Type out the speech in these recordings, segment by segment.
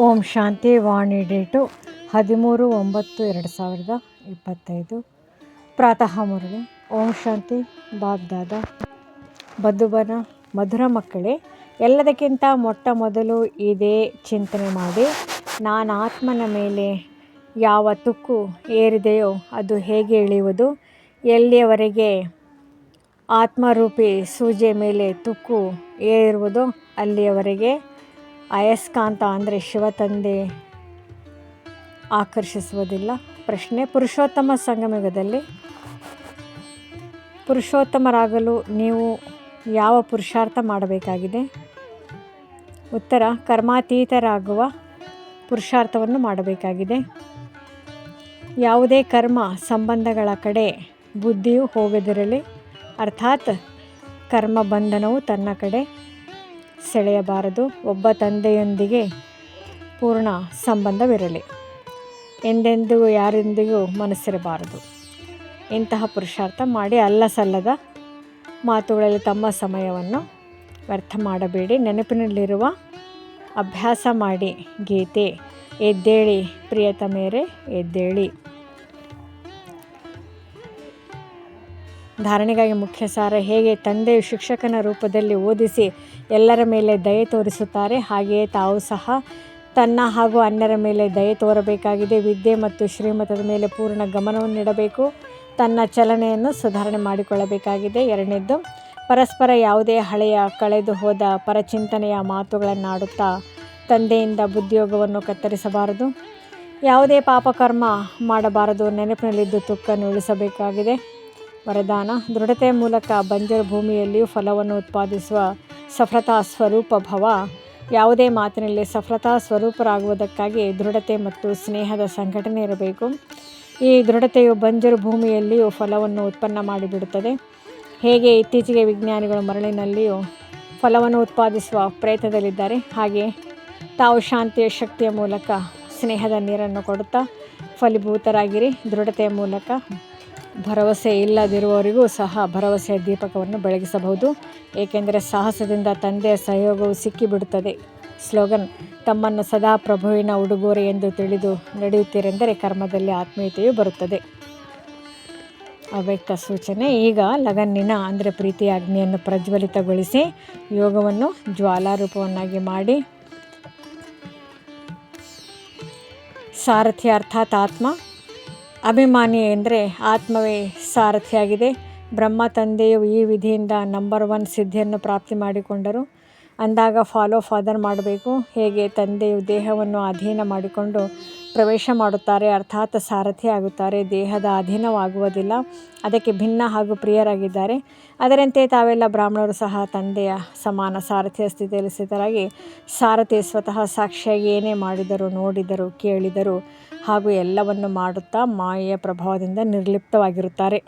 ಓಂ ಶಾಂತಿ ವಾಣಿ date ಹದಿಮೂರು ಒಂಬತ್ತು ಎರಡು ಸಾವಿರದ ಇಪ್ಪತ್ತೈದು. ಪ್ರಾತಃ ಮುರುಳಿ. ಓಂ ಶಾಂತಿ ಬಾಬ್ದಾದ ಬದುಬನ, ಮಧುರ ಮಕ್ಕಳೇ, ಎಲ್ಲದಕ್ಕಿಂತ ಮೊಟ್ಟ ಮೊದಲು ಇದೇ ಚಿಂತನೆ ಮಾಡಿ, ನಾನು ಆತ್ಮನ ಮೇಲೆ ಯಾವ ತುಕ್ಕು ಏರಿದೆಯೋ ಅದು ಹೇಗೆ ಇಳಿಯುವುದು? ಎಲ್ಲಿಯವರೆಗೆ ಆತ್ಮರೂಪಿ ಸೂಜೆ ಮೇಲೆ ತುಕ್ಕು ಏರಿರುವುದೋ ಅಲ್ಲಿಯವರೆಗೆ ಅಯಸ್ಕಾಂತ ಅಂದರೆ ಶಿವತಂದೆ ಆಕರ್ಷಿಸುವುದಿಲ್ಲ. ಪ್ರಶ್ನೆ, ಪುರುಷೋತ್ತಮ ಸಂಗಮಯುಗದಲ್ಲಿ ಪುರುಷೋತ್ತಮರಾಗಲು ನೀವು ಯಾವ ಪುರುಷಾರ್ಥ ಮಾಡಬೇಕಾಗಿದೆ? ಉತ್ತರ, ಕರ್ಮಾತೀತರಾಗುವ ಪುರುಷಾರ್ಥವನ್ನು ಮಾಡಬೇಕಾಗಿದೆ. ಯಾವುದೇ ಕರ್ಮ ಸಂಬಂಧಗಳ ಕಡೆ ಬುದ್ಧಿಯು ಹೋಗದಿರಲಿ. ಅರ್ಥಾತ್ ಕರ್ಮ ಬಂಧನವು ತನ್ನ ಕಡೆ. ಸೆಳೆಯಬಾರದು. ಒಬ್ಬ ತಂದೆಯೊಂದಿಗೆ ಪೂರ್ಣ ಸಂಬಂಧವಿರಲಿ. ಎಂದೆಂದಿಗೂ ಯಾರೊಂದಿಗೂ ಮನಸ್ಸಿರಬಾರದು. ಇಂತಹ ಪುರುಷಾರ್ಥ ಮಾಡಿ ಅಲ್ಲ ಸಲ್ಲದ ಮಾತುಗಳಲ್ಲಿ ತಮ್ಮ ಸಮಯವನ್ನು ವ್ಯರ್ಥ ಮಾಡಬೇಡಿ. ನೆನಪಿನಲ್ಲಿರುವ ಅಭ್ಯಾಸ ಮಾಡಿ ಗೀತೆ ಎದ್ದೇಳಿ ಪ್ರಿಯತಮೇರೆ, ಎದ್ದೇಳಿ. ಧಾರಣೆಗಾಗಿ ಮುಖ್ಯ ಸಾರ ಹೇಗೆ ತಂದೆಯು ಶಿಕ್ಷಕನ ರೂಪದಲ್ಲಿ ಓದಿಸಿ ಎಲ್ಲರ ಮೇಲೆ ದಯೆ ತೋರಿಸುತ್ತಾರೆ, ಹಾಗೆಯೇ ತಾವು ಸಹ ತನ್ನ ಹಾಗೂ ಅನ್ಯರ ಮೇಲೆ ದಯೆ ತೋರಬೇಕಾಗಿದೆ. ವಿದ್ಯೆ ಮತ್ತು ಶ್ರೀಮತದ ಮೇಲೆ ಪೂರ್ಣ ಗಮನವನ್ನು ನೀಡಬೇಕು. ತನ್ನ ಚಲನೆಯನ್ನು ಸುಧಾರಣೆ ಮಾಡಿಕೊಳ್ಳಬೇಕಾಗಿದೆ. ಎರಡನೇದ್ದು, ಪರಸ್ಪರ ಯಾವುದೇ ಹಳೆಯ, ಕಳೆದು ಹೋದ ಪರಚಿಂತನೆಯ ಮಾತುಗಳನ್ನಾಡುತ್ತಾ ತಂದೆಯಿಂದ ಬುದ್ಧಿಯೋಗವನ್ನು ಕತ್ತರಿಸಬಾರದು. ಯಾವುದೇ ಪಾಪಕರ್ಮ ಮಾಡಬಾರದು. ನೆನಪಿನಲ್ಲಿದ್ದು ತುಕ್ಕನ್ನು ಉಳಿಸಬೇಕಾಗಿದೆ. ವರದಾನ. ದೃಢತೆ ಮೂಲಕ ಬಂಜರು ಭೂಮಿಯಲ್ಲಿಯೂ ಫಲವನ್ನು ಉತ್ಪಾದಿಸುವ ಸಫಲತಾ ಸ್ವರೂಪ ಭವ. ಯಾವುದೇ ಮಾತಿನಲ್ಲಿ ಸಫಲತಾ ಸ್ವರೂಪರಾಗುವುದಕ್ಕಾಗಿ ದೃಢತೆ ಮತ್ತು ಸ್ನೇಹದ ಸಂಘಟನೆ ಇರಬೇಕು. ಈ ದೃಢತೆಯು ಬಂಜರು ಭೂಮಿಯಲ್ಲಿಯೂ ಫಲವನ್ನು ಉತ್ಪನ್ನ ಮಾಡಿಬಿಡುತ್ತದೆ. ಹೇಗೆ ಇತ್ತೀಚೆಗೆ ವಿಜ್ಞಾನಿಗಳು ಮರಳಿನಲ್ಲಿಯೂ ಫಲವನ್ನು ಉತ್ಪಾದಿಸುವ ಪ್ರಯತ್ನದಲ್ಲಿದ್ದಾರೆ, ಹಾಗೆ ತಾವು ಶಾಂತಿಯ ಶಕ್ತಿಯ ಮೂಲಕ ಸ್ನೇಹದ ನೀರನ್ನು ಕೊಡುತ್ತಾ ಫಲಿಭೂತರಾಗಿರಿ. ದೃಢತೆಯ ಮೂಲಕ ಭರವಸೆ ಇಲ್ಲದಿರುವವರಿಗೂ ಸಹ ಭರವಸೆಯ ದೀಪಕವನ್ನು ಬೆಳಗಿಸಬಹುದು. ಏಕೆಂದರೆ ಸಾಹಸದಿಂದ ತಂದೆಯ ಸಹಯೋಗವು ಸಿಕ್ಕಿಬಿಡುತ್ತದೆ. ಸ್ಲೋಗನ್, ತಮ್ಮನ್ನು ಸದಾ ಪ್ರಭುವಿನ ಉಡುಗೊರೆ ಎಂದು ತಿಳಿದು ನಡೆಯುತ್ತೀರೆಂದರೆ ಕರ್ಮದಲ್ಲಿ ಆತ್ಮೀಯತೆಯು ಬರುತ್ತದೆ. ಅವ್ಯಕ್ತ ಸೂಚನೆ, ಈಗ ಲಗನ್ನಿನ ಅಂದರೆ ಪ್ರೀತಿಯ ಅಗ್ನಿಯನ್ನು ಪ್ರಜ್ವಲಿತಗೊಳಿಸಿ ಯೋಗವನ್ನು ಜ್ವಾಲಾರೂಪವನ್ನಾಗಿ ಮಾಡಿ. ಸಾರಥಿ ಅರ್ಥಾತ್ ಆತ್ಮ ಅಭಿಮಾನಿ ಎಂದರೆ ಆತ್ಮವೇ ಸಾರಥಿಯಾಗಿದೆ. ಬ್ರಹ್ಮ ತಂದೆಯು ಈ ವಿಧಿಯಿಂದ ನಂಬರ್ ಒನ್ ಸಿದ್ಧಿಯನ್ನು ಪ್ರಾಪ್ತಿ ಮಾಡಿಕೊಂಡರು. ಅಂದಾಗ ಫಾಲೋ ಫಾದರ್ ಮಾಡಬೇಕು. ಹೇಗೆ ತಂದೆಯು ದೇಹವನ್ನು ಅಧೀನ ಮಾಡಿಕೊಂಡು ಪ್ರವೇಶ ಮಾಡುತ್ತಾರೆ, ಅರ್ಥಾತ್ ಸಾರಥಿ ಆಗುತ್ತಾರೆ, ದೇಹದ ಅಧೀನವಾಗುವುದಿಲ್ಲ, ಅದಕ್ಕೆ ಭಿನ್ನ ಹಾಗೂ ಪ್ರಿಯರಾಗಿದ್ದಾರೆ. ಅದರಂತೆ ತಾವೆಲ್ಲ ಬ್ರಾಹ್ಮಣರು ಸಹ ತಂದೆಯ ಸಮಾನ ಸಾರಥಿಯ ಸ್ಥಿತಿಯಲ್ಲಿ ಸ್ಥಿತರಾಗಿ, ಸಾರಥಿ ಸ್ವತಃ ಸಾಕ್ಷಿಯಾಗಿ ಏನೇ ಮಾಡಿದರು, ನೋಡಿದರು, ಕೇಳಿದರು ಹಾಗೂ ಎಲ್ಲವನ್ನು ಮಾಡುತ್ತಾ ಮಾಯೆಯ ಪ್ರಭಾವದಿಂದ ನಿರ್ಲಿಪ್ತವಾಗಿರುತ್ತಾರೆ.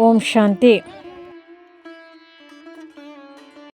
ಓಂ ಶಾಂತಿ.